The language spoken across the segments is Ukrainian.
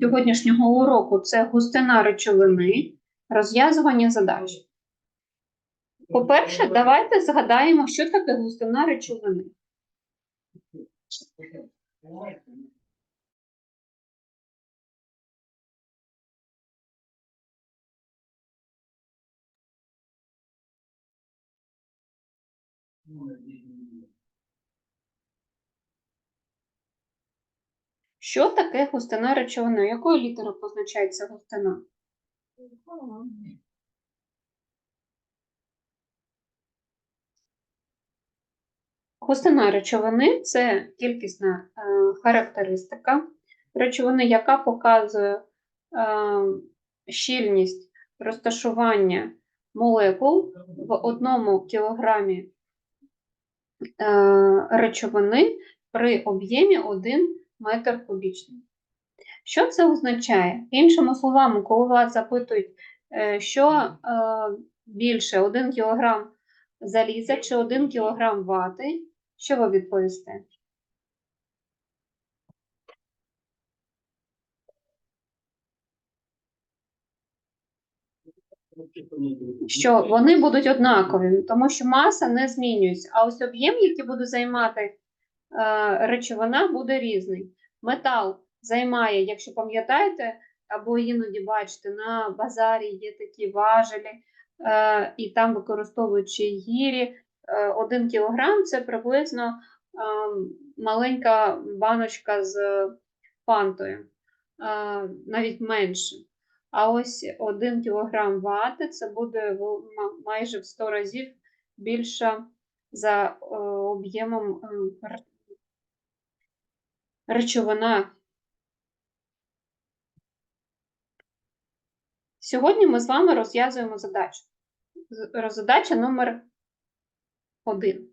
сьогоднішнього уроку це густина речовини, розв'язування задач. По-перше, давайте згадаємо, що таке густина речовини. Що таке густина речовини? Якою літерою позначається густина? Густина речовини це кількісна е, характеристика речовини, яка показує е, щільність розташування молекул в одному кілограмі е, речовини при об'ємі 1 метр кубічний. Що це означає? Іншими словами, коли вас запитують, е, що е, більше 1 кг заліза чи 1 кг вати, що ви відповісте? Що вони будуть однакові, тому що маса не змінюється, а ось об'єм, який буде займати речовина, буде різний. Метал займає, якщо пам'ятаєте, або іноді бачите, на базарі є такі важелі, е, і там використовуючи гірі, е, 1 кг це приблизно е, маленька баночка з фантою, е, навіть менше. А ось 1 кг вати це буде майже в 100 разів більше за е, об'ємом е, речовина. Сьогодні ми з вами розв'язуємо задачу. Задача номер 1.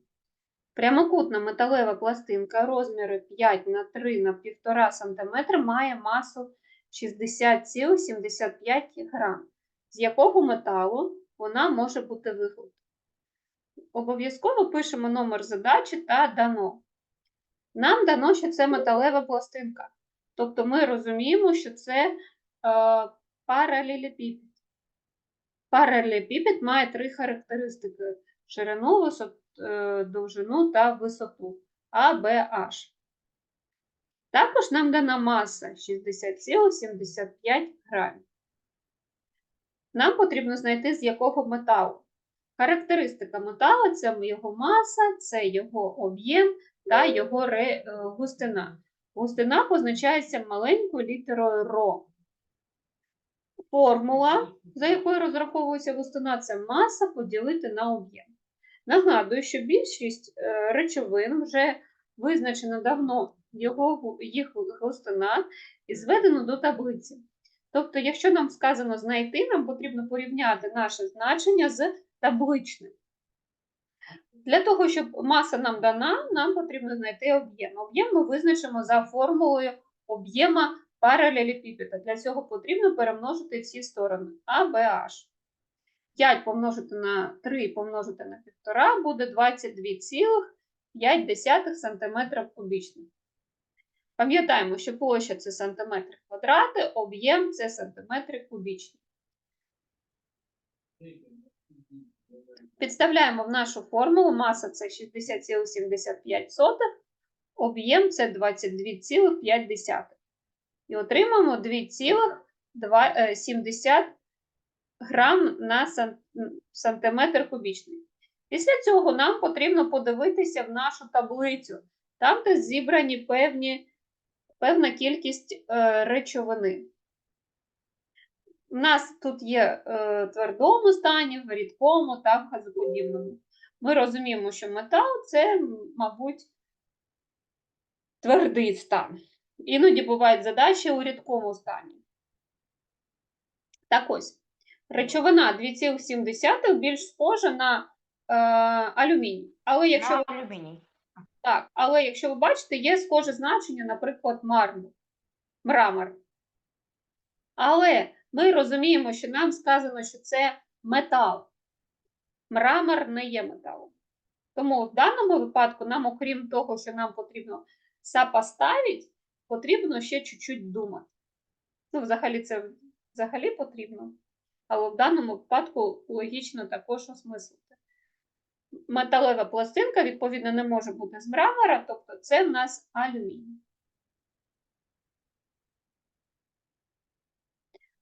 Прямокутна металева пластинка розміру 5 на 3 на 1,5 см має масу 60,75 грам. З якого металу вона може бути виготовлена? Обов'язково пишемо номер задачі та дано. Нам дано, що це металева пластинка. Тобто ми розуміємо, що це е, паралелепіпед. Паралелепіпед має три характеристики: ширину, висот, е, довжину та висоту А, Б, H. Також нам дана маса 60,75 грамів. Нам потрібно знайти, з якого металу. Характеристика металу це його маса, це його об'єм та його е, густина. Густина позначається маленькою літерою ро. Формула, за якою розраховується густина, це маса поділити на об'єм. Нагадую, що більшість е, речовин вже визначено давно його, їх густина і зведено до таблиці. Тобто, якщо нам сказано знайти, нам потрібно порівняти наше значення з табличним. Для того, щоб маса нам дана, нам потрібно знайти об'єм. Об'єм ми визначимо за формулою об'єма паралелепіпеда. Для цього потрібно перемножити всі сторони А, Б, H. 5 помножити на 3 помножити на 1,5 буде 22,5 см кубічних. Пам'ятаємо, що площа це сантиметри квадрати, об'єм це сантиметри кубічні. Підставляємо в нашу формулу, маса це 60,75, об'єм це 22,5. І отримаємо 2,7 грам на сантиметр кубічний. Після цього нам потрібно подивитися в нашу таблицю, там, де зібрані певні, певна кількість е, речовини. У нас тут є е, твердому стані, в рідкому та в газоподібному. Ми розуміємо, що метал це, мабуть, твердий стан. Іноді бувають задачі у рідкому стані. Так ось, речовина 2,7 більш схожа на е, алюміній. Але якщо На ви алюміній. так, але якщо ви бачите, є схоже значення, наприклад, мармур, мрамор. Але ми розуміємо, що нам сказано, що це метал. Мрамор не є металом. Тому в даному випадку нам, окрім того, що нам потрібно сопоставити, потрібно ще чуть-чуть думати. Ну, взагалі, це взагалі потрібно, але в даному випадку логічно також осмислити. Металева пластинка, відповідно, не може бути з мрамора, тобто це в нас алюміній.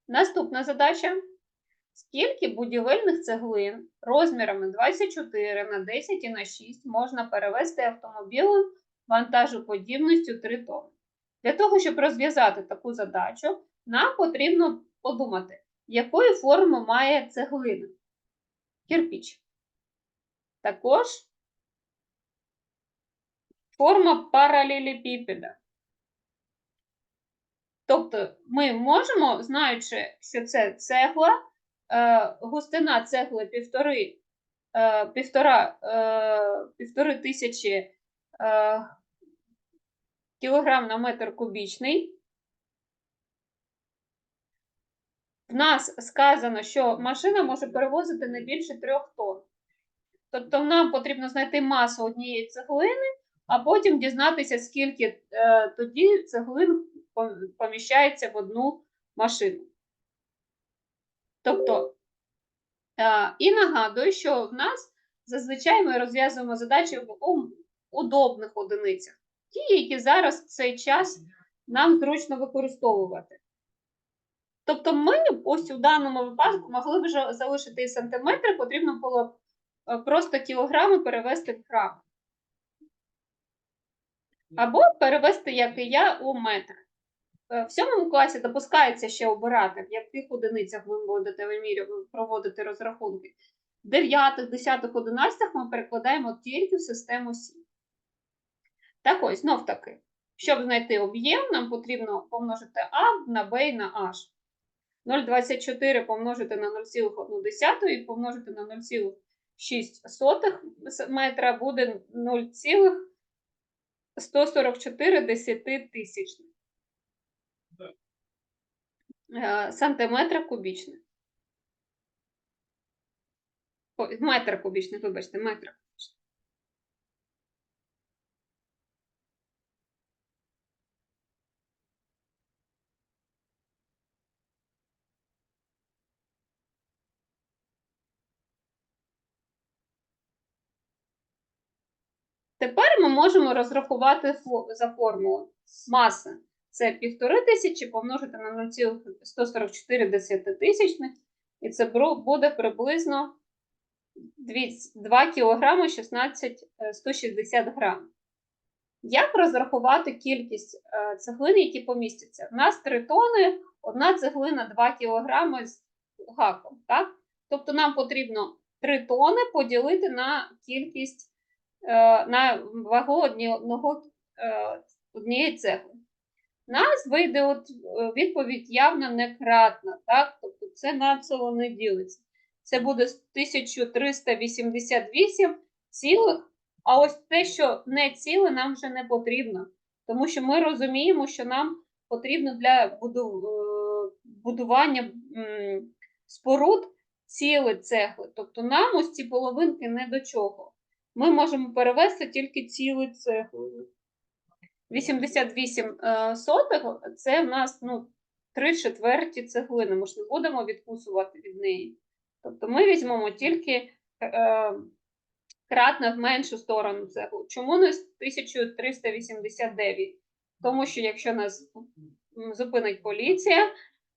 Наступна задача. Скільки будівельних цеглин розмірами 24 на 10 і на 6 можна перевезти автомобілем вантажоподібністю 3 тонни? Для того, щоб розв'язати таку задачу, нам потрібно подумати, якої форми має цеглина. Кирпіч. Також форма паралелепіпеда. Тобто ми можемо, знаючи, що це цегла, е, густина цегли півтори, е, півтора, е, півтори тисячі е, кілограм на метр кубічний. В нас сказано, що машина може перевозити не більше трьох тонн. Тобто нам потрібно знайти масу однієї цеглини, а потім дізнатися, скільки е, тоді цеглин поміщається в одну машину. Тобто, і нагадую, що в нас зазвичай ми розв'язуємо задачі в удобних одиницях, ті, які зараз в цей час нам зручно використовувати. Тобто, ми ось у даному випадку могли б вже залишити і сантиметри, потрібно було е, просто кілограми перевести в грам. Або перевести, як і я, у метр. Е, В сьомому класі допускається ще обирати, в яких одиницях ви будете вимірю- проводити розрахунки. В дев'ятих, десятих, одинадцятих ми перекладаємо тільки в систему Сі. Так ось, знов таки, щоб знайти об'єм, нам потрібно помножити А на Б і на H. 0,24 помножити на 0,1 і помножити на 0,6 метра буде 0,144 десятитисячних е, сантиметра кубічних. Ой, метра кубічних, вибачте, метра кубічних. Тепер ми можемо розрахувати за формулу. Маса це 1500 помножити на 0,144 десятитисячних, і це буде приблизно 2 кг 16 е, 160 грам. Як розрахувати кількість е, цеглин, які помістяться? У нас 3 тони, одна цеглина 2 кг з гаком. Так? Тобто нам потрібно 3 тони поділити на кількість е, на вагу одного, е, однієї цегли. Нас вийде от е, відповідь явно некратна, так? Тобто це націло не ділиться. Це буде 1388 цілих, а ось те, що не ціле, нам вже не потрібно. Тому що ми розуміємо, що нам потрібно для е, будування споруд ціле цегли. Тобто нам ось ці половинки не до чого ми можемо перевести тільки цілу цеглину. 88 е, сотих це в нас ну, 3 четверті цеглини. Ми ж не будемо відкусувати від неї. Тобто ми візьмемо тільки е, кратно в меншу сторону цеглу. Чому не 1389? Тому що якщо нас зупинить поліція,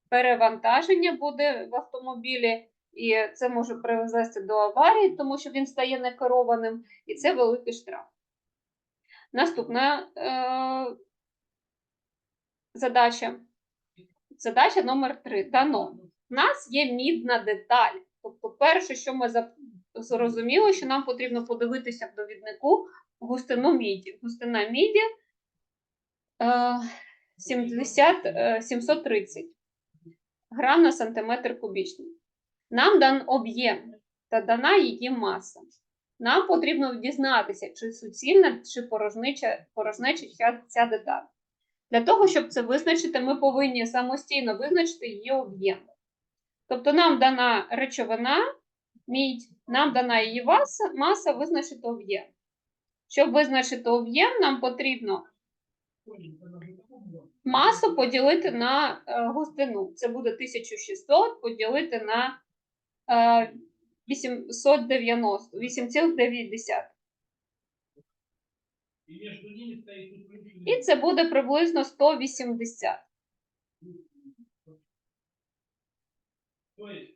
перевантаження буде в автомобілі, і це може призвести до аварії, тому що він стає некерованим, і це великий штраф. Наступна е, задача. Задача номер 3. Дано. У нас є мідна деталь. Тобто, перше, що ми зрозуміли, що нам потрібно подивитися в довіднику густину міді. Густина міді е, 70, е, 730 грам на сантиметр кубічний. Нам дан об'єм та дана її маса. Нам потрібно дізнатися, чи суцільна, чи порожнича, порожнеча ця, ця деталь. Для того, щоб це визначити, ми повинні самостійно визначити її об'єм. Тобто нам дана речовина, мідь, нам дана її маса, маса визначити об'єм. Щоб визначити об'єм, нам потрібно масу поділити на е, густину. Це буде 1600 поділити на е, 890, 8,9. И между ними стоит укрепленный І це буде приблизно 180. То есть,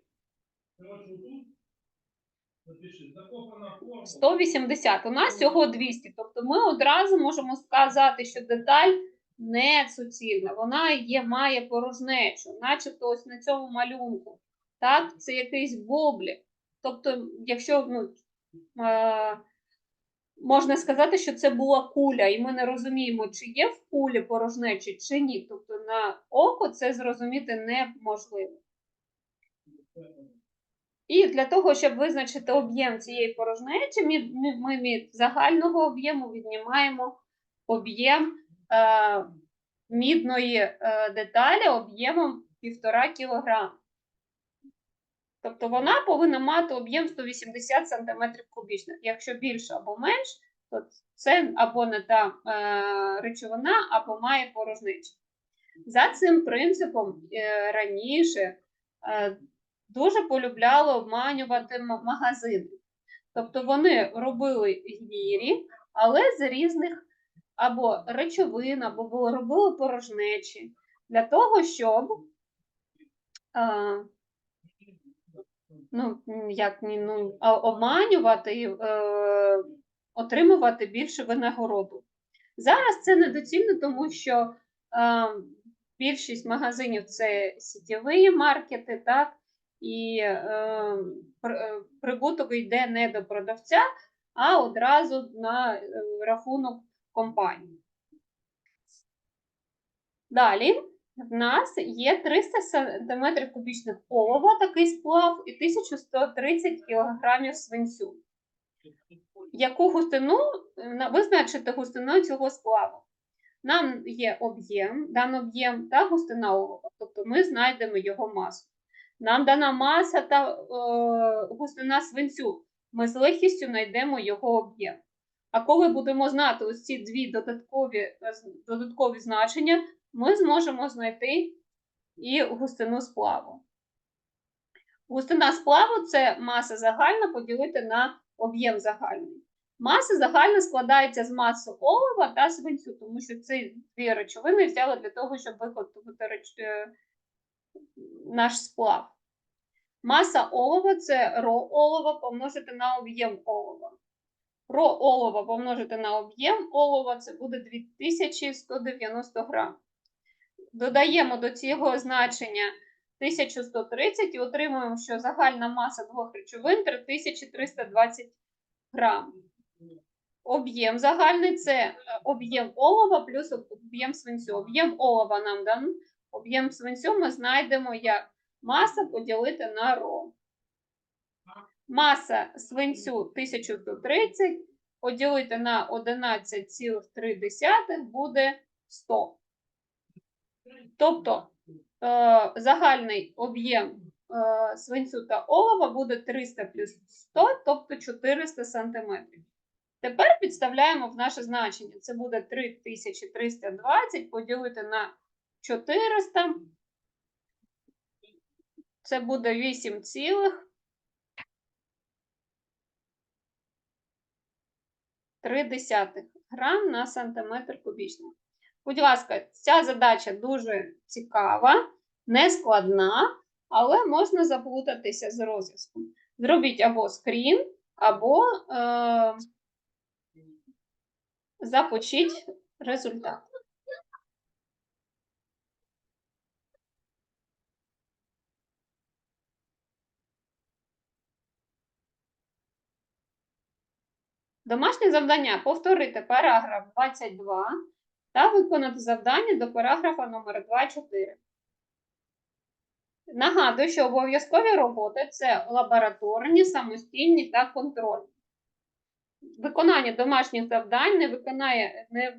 тут закопана форма. 180. У нас всього 200. Тобто ми одразу можемо сказати, що деталь не суцільна. Вона є, має порожнечу, начебто ось на цьому малюнку. Так, це якийсь боблік. Тобто, якщо ну, можна сказати, що це була куля, і ми не розуміємо, чи є в кулі порожнечі, чи ні. Тобто на око це зрозуміти неможливо. І для того, щоб визначити об'єм цієї порожнечі, ми, ми, від загального об'єму віднімаємо об'єм е, мідної е, деталі об'ємом 1,5 кг. Тобто вона повинна мати об'єм 180 см кубічних. Якщо більше або менш, то це або не та е, речовина, або має порожнечу. За цим принципом е, раніше е, дуже полюбляли обманювати магазини. Тобто вони робили гірі, але з різних або речовин, або робили порожнечі для того, щоб ну, як ну, обманювати, і, е, отримувати більше винагороду. Зараз це недоцільно, тому що е, більшість магазинів це сітєві маркети, так, і е, е, прибуток йде не до продавця, а одразу на е, рахунок компанії. Далі в нас є 300 см кубічних олова, такий сплав, і 1130 кг свинцю. Яку густину е, визначити густину цього сплаву? Нам є об'єм, дан об'єм та густина олова, тобто ми знайдемо його масу. Нам дана маса та е, густина свинцю. Ми з легкістю знайдемо його об'єм. А коли будемо знати ось ці дві додаткові, е, додаткові значення, ми зможемо знайти і густину сплаву. Густина сплаву це маса загальна поділити на об'єм загальний. Маса загальна складається з маси олова та свинцю, тому що ці дві речовини взяли для того, щоб виготовити е, наш сплав. Маса олова це ро олова помножити на об'єм олова. Ро олова помножити на об'єм олова це буде 2190 грам. Додаємо до цього значення 1130 і отримуємо, що загальна маса двох речовин 3320 грам. Об'єм загальний це е, об'єм олова плюс об'єм свинцю. Об'єм олова нам дан. Об'єм свинцю ми знайдемо як маса поділити на ро. Маса свинцю 1130 поділити на 11,3 буде 100. Тобто е, загальний об'єм е, свинцю та олова буде 300 плюс 100, тобто 400 см. Тепер підставляємо в наше значення. Це буде 3320 поділити на 400. Це буде 8 цілих 3 десятих грам на сантиметр кубічний. Будь ласка, ця задача дуже цікава, не складна, але можна заплутатися з розв'язком. Зробіть або скрін, або е, започіть результат. Домашнє завдання повторити параграф 22 та виконати завдання до параграфа номер 2.4. Нагадую, що обов'язкові роботи це лабораторні, самостійні та контрольні. Виконання домашніх завдань не виконає, не, е,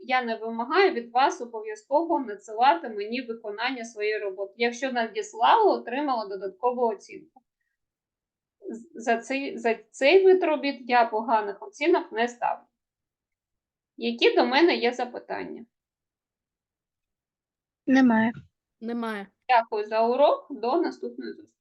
я не вимагаю від вас обов'язково надсилати мені виконання своєї роботи. Якщо надіслали, отримала додаткову оцінку. За цей, за цей вид робіт я поганих оцінок не ставлю. Які до мене є запитання? Немає. Немає. Дякую за урок. До наступної зустрічі.